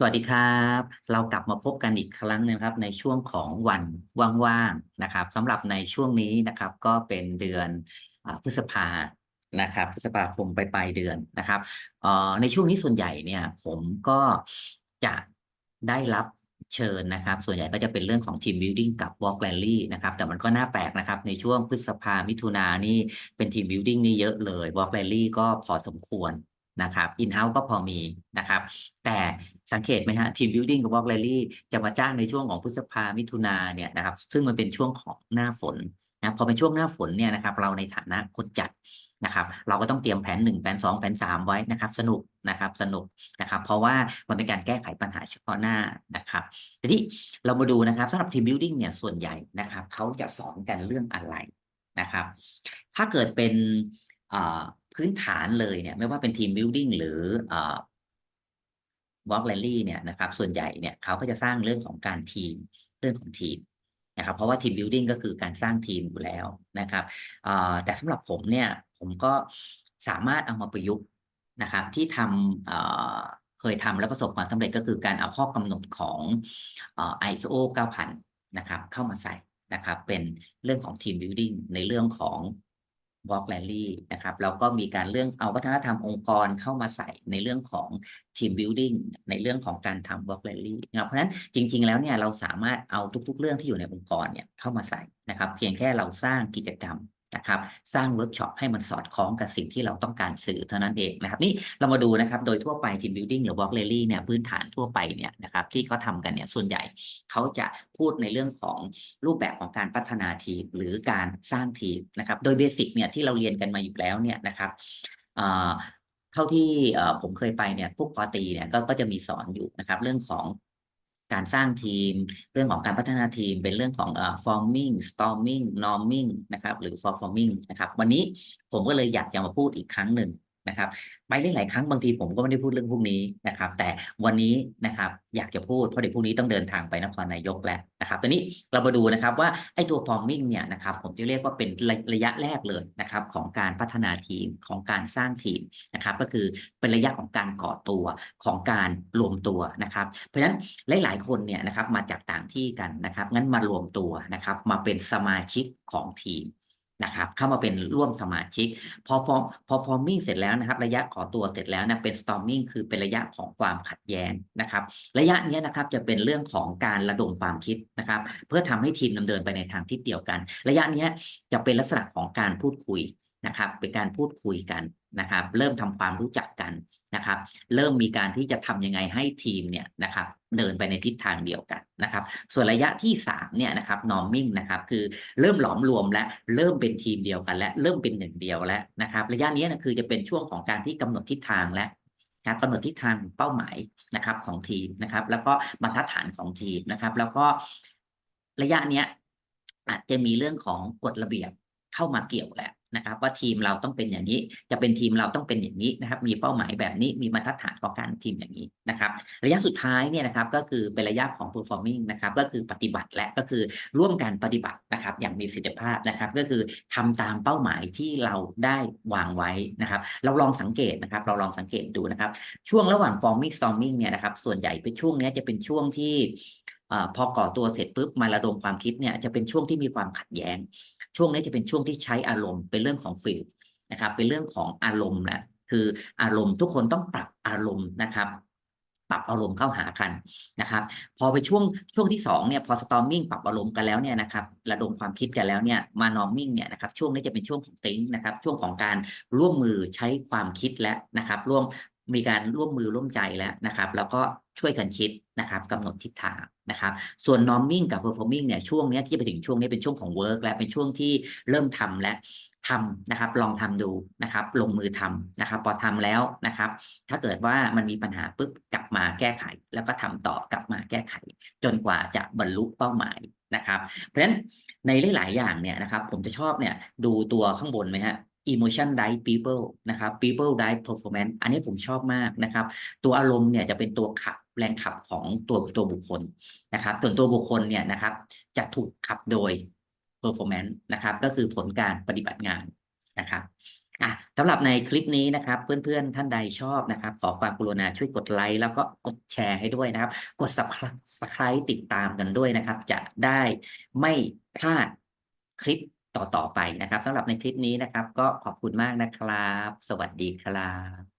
สวัสดีครับ เรากลับมาพบกันอีกครั้งหนึงครับ ในช่วงของวันว่างๆนะครับสำหรับในช่วงนี้นะครับ ก็เป็นเดือนอพฤษภานะครับพฤษภาคมไปปลายเดือนนะครับในช่วงนี้ส่วนใหญ่เนี่ย ผมก็จะได้รับเชิญนะครับ ส่วนใหญ่ก็จะเป็นเรื่องของ Team Building กับ Walk Rally นะครับ แต่มันก็น่าแปลกนะครับ ในช่วงพฤษภามิถุนานี่เป็น Team Building นี่เยอะเลย Walk Rally ก็พอสมควร นะครับอินเฮ้าส์ก็พอมีนะครับ แต่สังเกตไหมฮะทีมบิ l ดิ้งกับวอล์กแรลลี่จะมาจ้างในช่วงของพฤษภามิถุนาเนี่ยนะครับ ซึ่งมันเป็นช่วงของหน้าฝนนะพอเป็นช่วงหน้าฝนเนี่ยนะครับ เราในฐานะคนจัดนะครับ เราก็ต้องเตรียมแผนหนึ่งแผนสองแผนสามไว้นะครับ สนุกนะครับสนุกนะครับ เพราะว่ามันเป็นการแก้ไขปัญหาเฉพาะหน้านะครับทีนี้เรามาดูนะครับสำหรับทีมบิ l ดิ้งเนี่ยส่วนใหญ่นะครับเขาจะสอนกันเรื่องอะไรนะครับ ถ้าเกิดเป็นอ่อ พื้นฐานเลยเนี่ย ไม่ว่าเป็นทีมบิ l ดิ้งหรือเอ่อวอล์กแรลลี่เนี่ยนะครับ ส่วนใหญ่เนี่ยเขาก็จะสร้างเรื่องของการทีมเรื่องของทีมนะครับ เพราะว่าทีมบิ l ดิ้งก็คือการสร้างทีมอยู่แล้วนะครับแต่สำหรับผมเนี่ย ผมก็สามารถเอามาประยุกต์นะครับ ที่ทำเเคยทำแล้วประสบความสำเร็จก็คือการเอาข้อกำหนดของอ ISO 9000 นะครับ เข้ามาใส่นะครับ เป็นเรื่องของทีมบิ l ดิ้งในเรื่องของ วอล์กแรลลี่นะครับแล้วก็มีการเรื่องเอาวัฒนธรรมองค์กรเข้ามาใส่ในเรื่องของทีมบิ l ดิ้งในเรื่องของการทำวอล์กแรลลี่นะครับเพราะฉะนั้นจริง ๆ แล้วเนี่ยเราสามารถเอาทุก ๆ เรื่องที่อยู่ในองค์กรเนี่ยเข้ามาใส่นะครับ เพียงแค่เราสร้างกิจกรรม นะครับ สร้างเวิร์กช็อปให้มันสอดคล้องกับสิ่งที่เราต้องการสื่อเท่านั้นเองนะครับนี่เรามาดูนะครับโดยทั่วไปทีมบิ l ดิ้งหรือวอล์กแรลลี่เนี่ยพื้นฐานทั่วไปเนี่ยนะครับที่เขาทำกันเนี่ยส่วนใหญ่เขาจะพูดในเรื่องของรูปแบบของการพัฒนาทีมหรือการสร้างทีมนะครับโดยเบสิกเนี่ยที่เราเรียนกันมาอยู่แล้วเนี่ยนะครับเอ่อเท่าที่ผมเคยไปเนี่ยพวกปอตีเนี่ยก็จะมีสอนอยู่นะครับเรื่องของ การสร้างทีม เรื่องของการพัฒนาทีม เป็นเรื่องของเอ่อ forming storming norming นะครับ หรือ for forming นะครับ วันนี้ผมก็เลยอยากจะมาพูดอีกครั้งหนึ่ง นะครับไปได้หลายครั้งบางทีผมก็ไม่ได้พูดเรื่องพวกนี้นะครับ แต่วันนี้นะครับอยากจะพูดเพราะเดี๋ยวพรุ่งนี้ต้องเดินทางไปนครนายกแล้วนะครับตอนนี้เรามาดูนะครับว่าไอ้ตัว forming เนี่ยนะครับผมจะเรียกว่าเป็นระระยะแรกเลยนะครับของการพัฒนาทีมของการสร้างทีมนะครับก็คือเป็นระยะของการก่อตัวของการรวมตัวนะครับ เพราะฉะนั้นหลาย ๆ คนเนี่ยนะครับมาจากต่างที่กันนะครับงั้นมารวมตัวนะครับมาเป็นสมาชิกของทีม นะครับเข้ามาเป็นร่วมสมาชิก พอฟอร์มพอฟอร์มิ่งเสร็จแล้วนะครับ ระยะขอตัวเสร็จแล้วนะเป็นสตอร์มมิ่งคือเป็นระยะของความขัดแย้งนะครับ ระยะนี้นะครับจะเป็นเรื่องของการระดมความคิดนะครับ เพื่อทำให้ทีมดำเนินไปในทางทิศเดียวกัน ระยะนี้จะเป็นลักษณะของการพูดคุย นะครับ เป็นการพูดคุยกันนะครับ เริ่มทำความรู้จักกันนะครับ เริ่มมีการที่จะทำยังไงให้ทีมเนี่ยนะครับเดินไปในทิศทางเดียวกันนะครับ ส่วนระยะที่3เนี่ยนะครับ norming นะครับคือเริ่มหลอมรวมและเริ่มเป็นทีมเดียวกัน และเริ่มเป็นหนึ่งเดียวแล้วนะครับ ระยะนี้นะคือจะเป็นช่วงของการที่กำหนดทิศทางและการกำหนดทิศทางเป้าหมายนะครับของทีมนะครับ แล้วก็บรรทัดฐานของทีมนะครับ แล้วก็ระยะเนี้ยอาจจะมีเรื่องของกฎระเบียบเข้ามาเกี่ยวแล้ว นะครับว่าทีมเราต้องเป็นอย่างนี้ จะเป็นทีมเราต้องเป็นอย่างนี้นะครับมีเป้าหมายแบบนี้มีบรรฐานของการทีมอย่างนี้นะครับระยะสุดท้ายเนี่ยนะครับก็คือเป็นระยะของ performing นะครับก็คือปฏิบัติและก็คือร่วมกันปฏิบัตินะครับอย่างมีประสิทธิภาพนะครับก็คือทำตามเป้าหมายที่เราได้วางไว้นะครับเราลองสังเกตนะครับเราลองสังเกตดูนะครับช่วงระหว่าง forming storming เนี่ยนะครับส่วนใหญ่เป็นช่วงนี้จะเป็นช่วงที่ อพอก่อตัวเสร็จปุ๊บมาระดมความคิดเนี่ยจะเป็นช่วงที่มีความขัดแย้ง ช่วงนี้จะเป็นช่วงที่ใช้อารมณ์เป็นเรื่องของฟิลนะครับ เป็นเรื่องของอารมณ์แหละคืออารมณ์ทุกคนต้องปรับอารมณ์นะครับปรับอารมณ์เข้าหากันนะครับ พอไปช่วงช่วงที่สองเนี่ยพอ storming ปรับอารมณ์กันแล้วเนี่ยนะครับระดมความคิดกันแล้วเนี่ยมา norming เนี่ยนะครับช่วงนี้จะเป็นช่วงของ think นะครับช่วงของการร่วมมือใช้ความคิดและนะครับร่วม มีการร่วมมือร่วมใจแล้วนะครับ แล้วก็ช่วยกันคิดนะครับกำหนดทิศทางนะครับ ส่วน norming กับ performing เนี่ยช่วงนี้ที่ไปถึงช่วงนี้เป็นช่วงของ work และเป็นช่วงที่เริ่มทำและทำนะครับ ลองทำดูนะครับ ลงมือทำนะครับ พอทำแล้วนะครับ ถ้าเกิดว่ามันมีปัญหาปุ๊บกลับมาแก้ไข แล้วก็ทำต่อกลับมาแก้ไข จนกว่าจะบรรลุเป้าหมายนะครับ เพราะฉะนั้นในหลาย ๆ อย่างเนี่ยนะครับ ผมจะชอบเนี่ยดูตัวข้างบนไหมฮะ emotion drive people นะครับ people drive performance อันนี้ผมชอบมากนะครับ ตัวอารมณ์เนี่ยจะเป็นตัวขับแรงขับของตัวตัวบุคคลนะครับส่วนตัวบุคคลเนี่ยนะครับ จะถูกขับโดย performance นะครับ ก็คือผลการปฏิบัติงานนะครับอะสำหรับในคลิปนี้นะครับ เพื่อนๆ ท่านใดชอบนะครับ ขอความกรุณาช่วยกดไลค์แล้วก็กดแชร์ให้ด้วยนะครับ กด subscribe ติดตามกันด้วยนะครับ จะได้ไม่พลาดคลิป ต่อๆไปนะครับสำหรับในคลิปนี้นะครับ ก็ขอบคุณมากนะครับ สวัสดีครับ